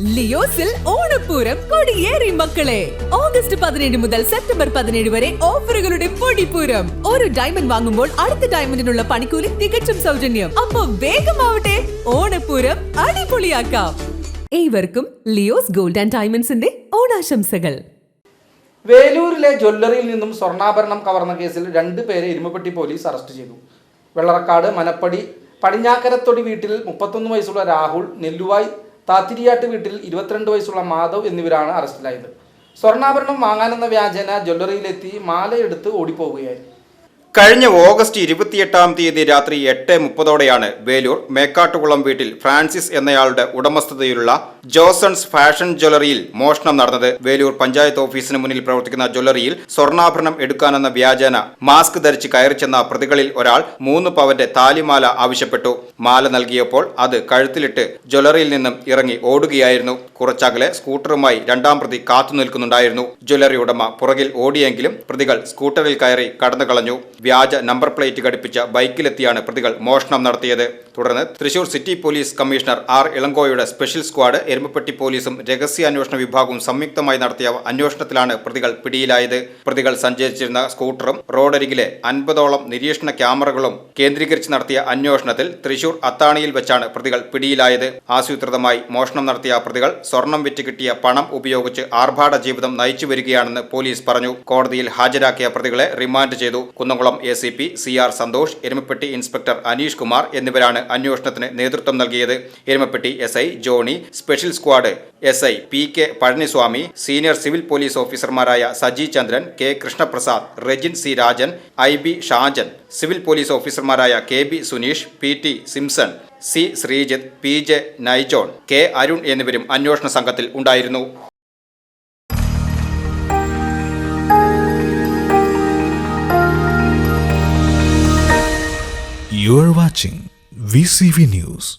ലിയോസിൽ ഓണപ്പൂരം കൊടിയേറി മക്കളെ. ഓഗസ്റ്റ് പതിനേഴ് മുതൽ സെപ്റ്റംബർ പതിനേഴ് വരെ ഓഫറുകളുടെ പൊടിപ്പൂരം. ഒരു ഡയമണ്ട് വാങ്ങുമ്പോൾ അടുത്ത ഡയമണ്ടിനുള്ള പണിക്കൂലി തികച്ചും സൗജന്യം. അപ്പൊ വേഗമാവട്ടെ ഓണപ്പൂരം അടിപൊളിയാക്കാം. ഏവർക്കും ലിയോസ് ഗോൾഡ് ആൻഡ് ഡയമണ്ട്സിന്റെ ഓണാശംസകൾ. വേലൂരിലെ ജ്വല്ലറിയിൽ നിന്നും സ്വർണാഭരണം കവർന്ന കേസിൽ രണ്ട് പേരെ ഇരുമപ്പെട്ടി പോലീസ് അറസ്റ്റ് ചെയ്തു. വെള്ളറക്കാട് മനപ്പടി പടിഞ്ഞാക്കരത്തൊടി വീട്ടിൽ മുപ്പത്തൊന്ന് വയസ്സുള്ള രാഹുൽ നെല്ലുവായ് താത്തിരിയാട്ട് വീട്ടിൽ ഇരുപത്തിരണ്ട് വയസ്സുള്ള മാധവ് എന്നിവരാണ് അറസ്റ്റിലായത്. സ്വർണാഭരണം വാങ്ങാനെന്ന വ്യാജേന ജ്വല്ലറിയിലെത്തി മാലയെടുത്ത് ഓടിപ്പോവുകയായിരുന്നു. കഴിഞ്ഞ ഓഗസ്റ്റ് ഇരുപത്തിയെട്ടാം തീയതി രാത്രി എട്ട് മുപ്പതോടെയാണ് വേലൂർ മേക്കാട്ടുകുളം വീട്ടിൽ ഫ്രാൻസിസ് എന്നയാളുടെ ഉടമസ്ഥതയിലുള്ള ജോസൺസ് ഫാഷൻ ജ്വല്ലറിയിൽ മോഷണം നടന്നത്. വേലൂർ പഞ്ചായത്ത് ഓഫീസിന് മുന്നിൽ പ്രവർത്തിക്കുന്ന ജ്വല്ലറിയിൽ സ്വർണാഭരണം എടുക്കാനെന്ന വ്യാജേന മാസ്ക് ധരിച്ച് കയറി ചെന്ന പ്രതികളിൽ ഒരാൾ മൂന്ന് പവന്റെ താലിമാല ആവശ്യപ്പെട്ടു. മാല നൽകിയപ്പോൾ അത് കഴുത്തിലിട്ട് ജ്വല്ലറിയിൽ നിന്നും ഇറങ്ങി ഓടുകയായിരുന്നു. കുറച്ചകലെ സ്കൂട്ടറുമായി രണ്ടാം പ്രതി കാത്തു നിൽക്കുന്നുണ്ടായിരുന്നു ജ്വല്ലറി ഉടമ പുറകിൽ ഓടിയെങ്കിലും പ്രതികൾ സ്കൂട്ടറിൽ കയറി കടന്നു കളഞ്ഞു വ്യാജ നമ്പർ പ്ലേറ്റ് ഘടിപ്പിച്ച ബൈക്കിലെത്തിയാണ് പ്രതികൾ മോഷണം നടത്തിയത്. തുടർന്ന് Thrissur city police commissioner R ഇളങ്കോയുടെ special squad Erumapetty പോലീസും രഹസ്യ അന്വേഷണ വിഭാഗവും സംയുക്തമായി നടത്തിയ അന്വേഷണത്തിലാണ് പ്രതികൾ പിടിയിലായത്. പ്രതികൾ സഞ്ചരിച്ചിരുന്ന സ്കൂട്ടറും റോഡരികിലെ അൻപതോളം നിരീക്ഷണ ക്യാമറകളും കേന്ദ്രീകരിച്ച് നടത്തിയ അന്വേഷണത്തിൽ തൃശൂർ അത്താണിയിൽ വെച്ചാണ് പ്രതികൾ പിടിയിലായത്. ആസൂത്രിതമായി മോഷണം നടത്തിയ പ്രതികൾ സ്വർണം വിറ്റ് കിട്ടിയ പണം ഉപയോഗിച്ച് ആർഭാട ജീവിതം നയിച്ചു വരികയാണെന്ന് പോലീസ് പറഞ്ഞു. കോടതിയിൽ ഹാജരാക്കിയ പ്രതികളെ റിമാൻഡ് ചെയ്തു. Kunnamkulam A C P C R Santhosh Erumapetty inspector Aneesh Kumar എന്നിവരാണ് അന്വേഷണത്തിന് നേതൃത്വം നൽകിയത് Erumapetty S Johny special squad S I P K Palaniswamy senior civil police ഓഫീസർമാരായ Saji Chandran K Krishnaprasad Rejin C Rajan I B Shajan civil police ഓഫീസർമാരായ K B Suneesh P T Simpson C Sreejith P J Naijon K Arun എന്നിവരും അന്വേഷണ സംഘത്തിൽ ഉണ്ടായിരുന്നു. You're watching VCV News.